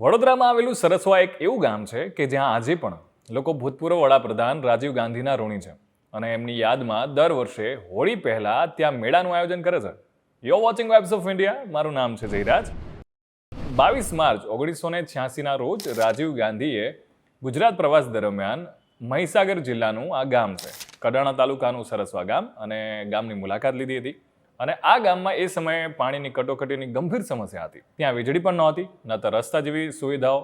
વડોદરામાં આવેલું સરસવા એક એવું ગામ છે કે જ્યાં આજે પણ લોકો ભૂતપૂર્વ વડાપ્રધાન રાજીવ ગાંધીના ઋણી છે. અને એમની યાદમાં દર વર્ષે હોળી પહેલા ત્યાં મેળાનું આયોજન કરે છે. યો વોચિંગ વેબ્સ ઓફ ઇન્ડિયા મારું નામ છે જયરાજ. બાવીસ માર્ચ ઓગણીસો ને છ્યાસીના રોજ રાજીવ ગાંધીએ ગુજરાત પ્રવાસ દરમિયાન મહીસાગર જિલ્લાનું આ ગામ છે. કડાણા તાલુકાનું સરસવા ગામ અને ગામની મુલાકાત લીધી હતી. અને આ ગામમાં એ સમયે પાણીની કટોકટીની ગંભીર સમસ્યા હતી. ત્યાં વીજળી પણ નહોતી ન તો રસ્તા જેવી સુવિધાઓ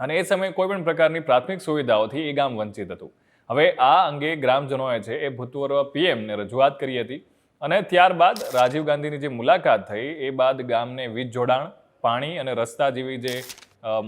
અને એ સમયે કોઈ પણ પ્રકારની પ્રાથમિક સુવિધાઓથી એ ગામ વંચિત હતું. હવે આ અંગે ગ્રામજનોએ છે એ ભૂતપૂર્વ પીએમને રજૂઆત કરી હતી અને ત્યારબાદ રાજીવ ગાંધીની જે મુલાકાત થઈ એ બાદ ગામને વીજ જોડાણ, પાણી અને રસ્તા જેવી જે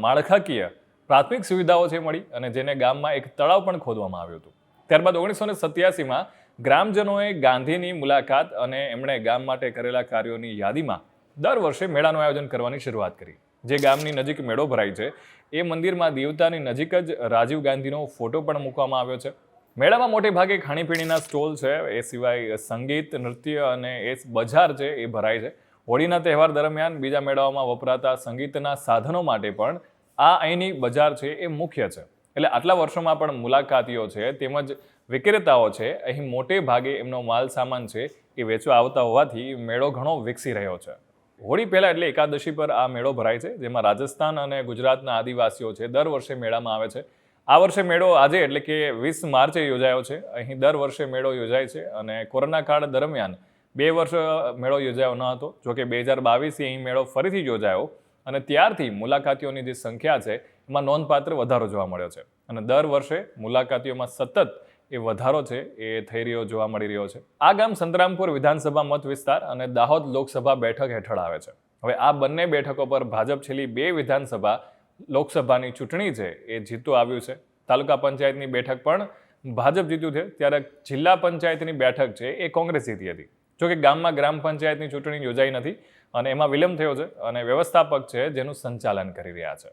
માળખાકીય પ્રાથમિક સુવિધાઓ છે મળી અને જેને ગામમાં એક તળાવ પણ ખોદવામાં આવ્યું હતું. ત્યારબાદ ઓગણીસો ને સત્યાસીમાં ગ્રામજનોએ ગાંધીની મુલાકાત અને એમણે ગામ માટે કરેલા કાર્યોની યાદીમાં દર વર્ષે મેળાનું આયોજન કરવાની શરૂઆત કરી. જે ગામની નજીક મેળો ભરાય છે, એ મંદિરમાં દેવતાની નજીક જ રાજીવ ગાંધીનો ફોટો પણ મૂકવામાં આવ્યો છે. મેળામાં મોટે ભાગે ખાણીપીણીના સ્ટોલ છે, એ સિવાય સંગીત, નૃત્ય અને એ બજાર છે, એ ભરાય છે. હોળીના તહેવાર દરમિયાન બીજા મેળાઓમાં વપરાતા સંગીતના સાધનો માટે પણ આ અહીંની બજાર છે, એ મુખ્ય છે. એટલે આટલા વર્ષોમાં પણ મુલાકાતીઓ છે, તેમજ વિક્રેતાઓ છે, અહીં મોટે ભાગે એમનો માલ સામાન છે એ વેચવા આવતા હોવાથી મેળો ઘણો વિકસી રહ્યો છે. હોળી પહેલા એટલે એકાદશી પર આ મેળો ભરાય છે, જેમાં રાજસ્થાન અને ગુજરાતના આદિવાસીઓ છે, દર વર્ષે મેળામાં આવે છે. આ વર્ષે મેળો આજે એટલે કે વીસ માર્ચે યોજાયો છે. અહીં દર વર્ષે મેળો યોજાય છે અને કોરોના કાળ દરમિયાન બે વર્ષ મેળો યોજાયો ન હતો. જોકે બે હજાર બાવીસથી અહીં મેળો ફરીથી યોજાયો અને ત્યારથી મુલાકાતીઓની જે સંખ્યા છે, એમાં નોંધપાત્ર વધારો જોવા મળ્યો છે. અને દર વર્ષે મુલાકાતીઓમાં સતત એ વધારો છે, એ થઈ રહ્યો જોવા મળી રહ્યો છે. આ ગામ સંતરામપુર વિધાનસભા મત વિસ્તાર અને દાહોદ લોકસભા બેઠક હેઠળ આવે છે. હવે આ બંને બેઠકો પર ભાજપ છેલ્લી બે વિધાનસભા લોકસભાની ચૂંટણી છે, એ જીતતું આવ્યું છે. તાલુકા પંચાયતની બેઠક પણ ભાજપ જીત્યું છે, ત્યારે જિલ્લા પંચાયતની બેઠક છે, એ કોંગ્રેસ જીતી હતી. જોકે ગામમાં ગ્રામ પંચાયતની ચૂંટણી યોજાઈ નથી અને એમાં વિલંબ થયો છે અને વ્યવસ્થાપક છે, જેનું સંચાલન કરી રહ્યા છે.